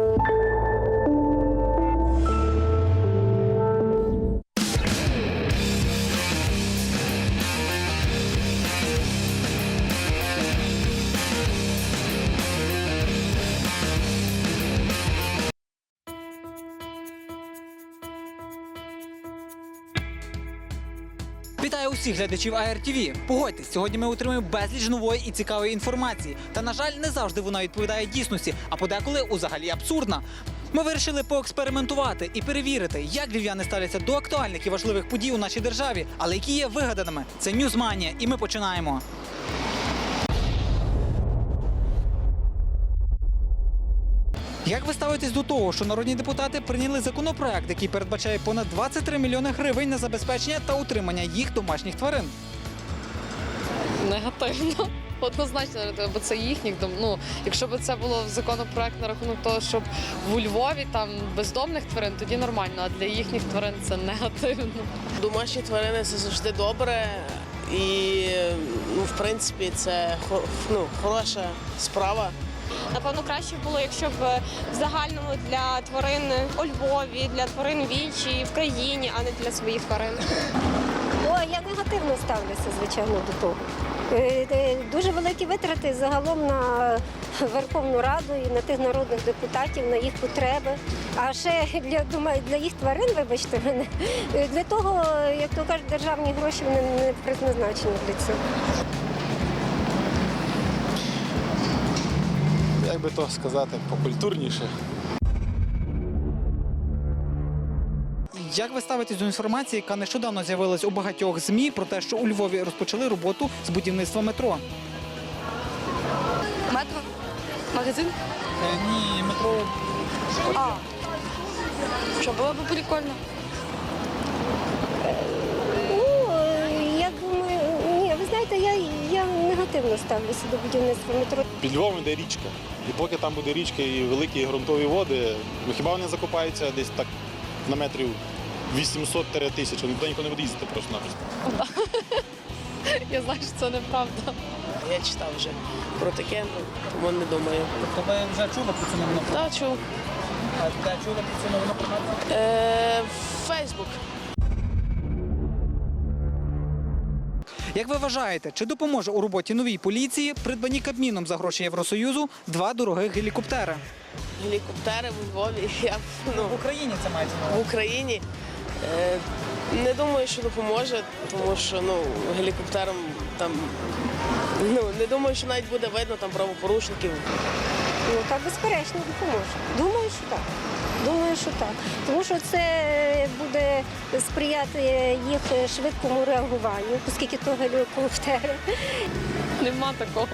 Thank you. Вітаю усіх глядачів АРТВ. Погодьтесь, сьогодні ми отримуємо безліч нової і цікавої інформації. Та, на жаль, не завжди вона відповідає дійсності, а подеколи узагалі абсурдна. Ми вирішили поекспериментувати і перевірити, як львів'яни ставляться до актуальних і важливих подій у нашій державі, але які є вигаданими. Це Ньюзманія, і ми починаємо. Як ви ставитесь до того, що народні депутати прийняли законопроект, який передбачає понад 23 мільйони гривень на забезпечення та утримання їх домашніх тварин? Негативно. Однозначно, бо це їхніх дом. Ну, якщо б це було в законопроект на рахунок того, щоб в Львові там бездомних тварин, тоді нормально, а для їхніх тварин це негативно. Домашні тварини це завжди добре. І ну, в принципі це хо- ну, хороша справа. Напевно, краще було, якщо б в загальному для тварин у Львові, для тварин в іншій в країні, а не для своїх тварин. О, я негативно ставлюся, звичайно, до того. Е, е, Дуже великі витрати загалом на Верховну Раду і на тих народних депутатів, на їх потреби. А ще для думаю, для їх тварин, вибачте мене, е, для того, як то кажуть, державні гроші вони не призначені для цього. Як би то сказати, покультурніше. Як ви ставитесь до інформації, яка нещодавно з'явилась у багатьох ЗМІ про те, що у Львові розпочали роботу з будівництва метро? Метро? Магазин? ні, метро А. Що було б прикольно? Ну, е, я думаю, ні, ви знаєте, я, я негативно ставлюся до будівництва метро. Під Львовом йде річка. І поки там буде річка і великі ґрунтові води, ну хіба вони закопаються десь так на метрів 800-1000, ну туди ніхто не буде їздити просто-напросто. Я знаю, що це неправда. Я читав вже про таке, ну, тому не думаю. Тобто ви вже чули про цю новину? Та чув. А де чули про цю новину? Е, Фейсбук. Як ви вважаєте, чи допоможе у роботі новій поліції придбані Кабміном за гроші Євросоюзу два дорогих гелікоптери? Гелікоптери в Львові. Я ну, В Україні це мається на в. Україні. Е, не думаю, що допоможе, тому що ну, гелікоптером там. Ну, не думаю, що навіть буде видно там правопорушників. Ну так безперечно допоможе. Думаю, що так. Думаю, що так. Тому що це буде сприяти їх швидкому реагуванню, оскільки то гелікоптери. Нема такого.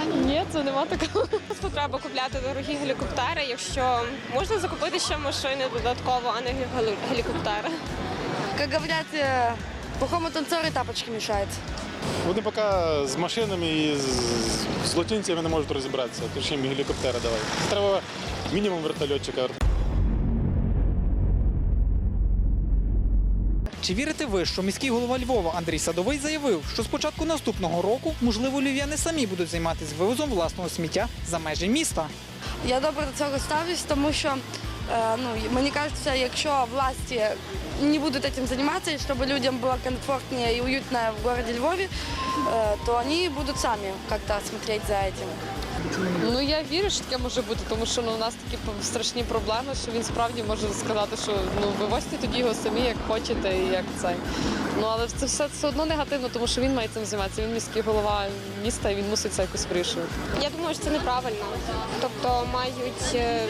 А, ні, це нема такого. Треба купляти дорогі гелікоптери, якщо можна закупити ще машини додатково, а не гелікоптери. Как говорят, э, плохому танцору тапочки мешают. Вони поки з машинами і з злочинцями не можуть розібратися, тож їм гелікоптери давай. Треба мінімум вертольотчика. Чи вірите ви, що міський голова Львова Андрій Садовий заявив, що з початку наступного року, можливо, львів'яни самі будуть займатися вивозом власного сміття за межі міста? Я добре до цього ставлюсь, тому що е, ну, мені кажеться, якщо власті не будуть цим займатися, щоб людям було комфортніше і уютно в місті Львові, е, то вони будуть самі як-то смотреть за цим. Ну я вірю, що таке може бути, тому що ну, у нас такі страшні проблеми, що він справді може сказати, що ну вивозьте тоді його самі, як хочете, і як цей. Ну але це все все одно негативно, тому що він має цим займатися. Він міський голова міста і він мусить це якось вирішувати. Я думаю, що це неправильно. Тобто мають е,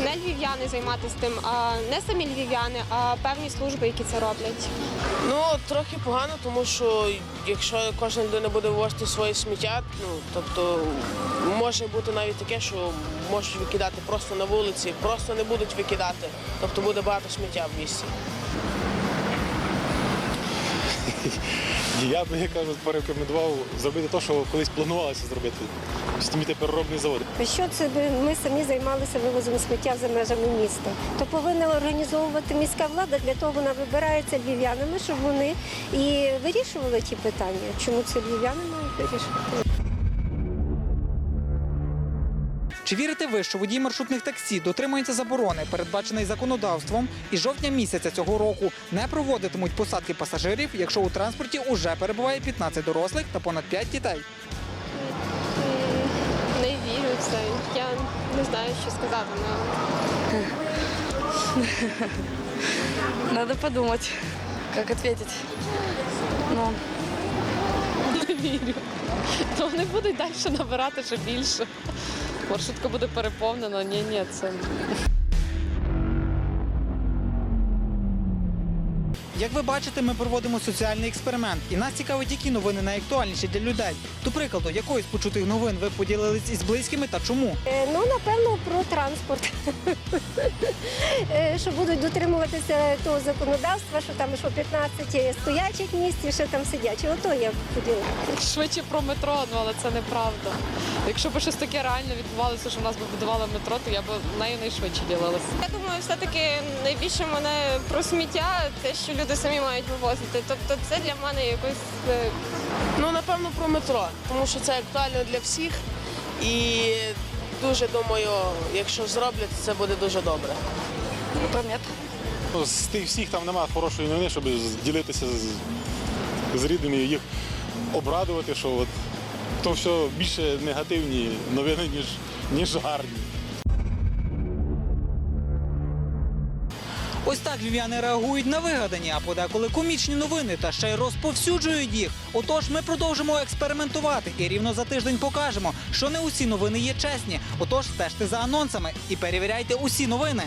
не львів'яни займатися тим, а не самі львів'яни, а певні служби, які це роблять. Ну, трохи погано, тому що якщо кожна людина буде вивозити своє сміття, ну тобто може бути навіть таке, що можуть викидати просто на вулиці, просто не будуть викидати. Тобто буде багато сміття в місті. Я би, як кажуть, порекомендував зробити те, що колись планувалося зробити. Знімати переробний завод. Що це ми самі займалися вивозом сміття за межами міста? То повинна організовувати міська влада. Для того вона вибирається львів'янами, щоб вони і вирішували ті питання. Чому це львів'яни мають вирішувати? Чи вірите ви, що водії маршрутних таксі дотримуються заборони, передбаченої законодавством, і жовтня місяця цього року не проводитимуть посадки пасажирів, якщо у транспорті уже перебуває 15 дорослих та понад 5 дітей? Не вірю в це. Я не знаю, що сказати. Ну, Надо подумать, как ответить. Ну, Не вірю. То вони будуть далі набирати ще більше. Маршрутка буде переповнена. Ні, ні, це Як ви бачите, ми проводимо соціальний експеримент, і нас цікавить, які новини найактуальніші для людей. До прикладу, якою з почутих новин ви поділились із близькими та чому? Е, Ну, напевно, про транспорт. Е, Що будуть дотримуватися того законодавства, що там що 15 стоячих місць і ще там сидячі. Ото я хотіла. швидше про метро, ну але це неправда. Якщо б щось таке реально відбувалося, що в нас би будували метро, то я б нею найшвидше ділилася. Я думаю, все-таки найбільше мене про сміття, те, що люди самі мають вивозити. Тобто це для мене якось е, Ну, напевно, про метро, тому що це актуально для всіх. І дуже думаю, якщо зроблять, це буде дуже добре. про метро. Ну, з тих всіх там немає хорошої новини, щоб ділитися з, з рідними і їх обрадувати, що от, то все більше негативні новини, ніж, ніж гарні. Ось так львів'яни реагують на вигадані, а подеколи комічні новини та ще й розповсюджують їх. Отож, ми продовжимо експериментувати і рівно за тиждень покажемо, що не усі новини є чесні. Отож, стежте за анонсами і перевіряйте усі новини.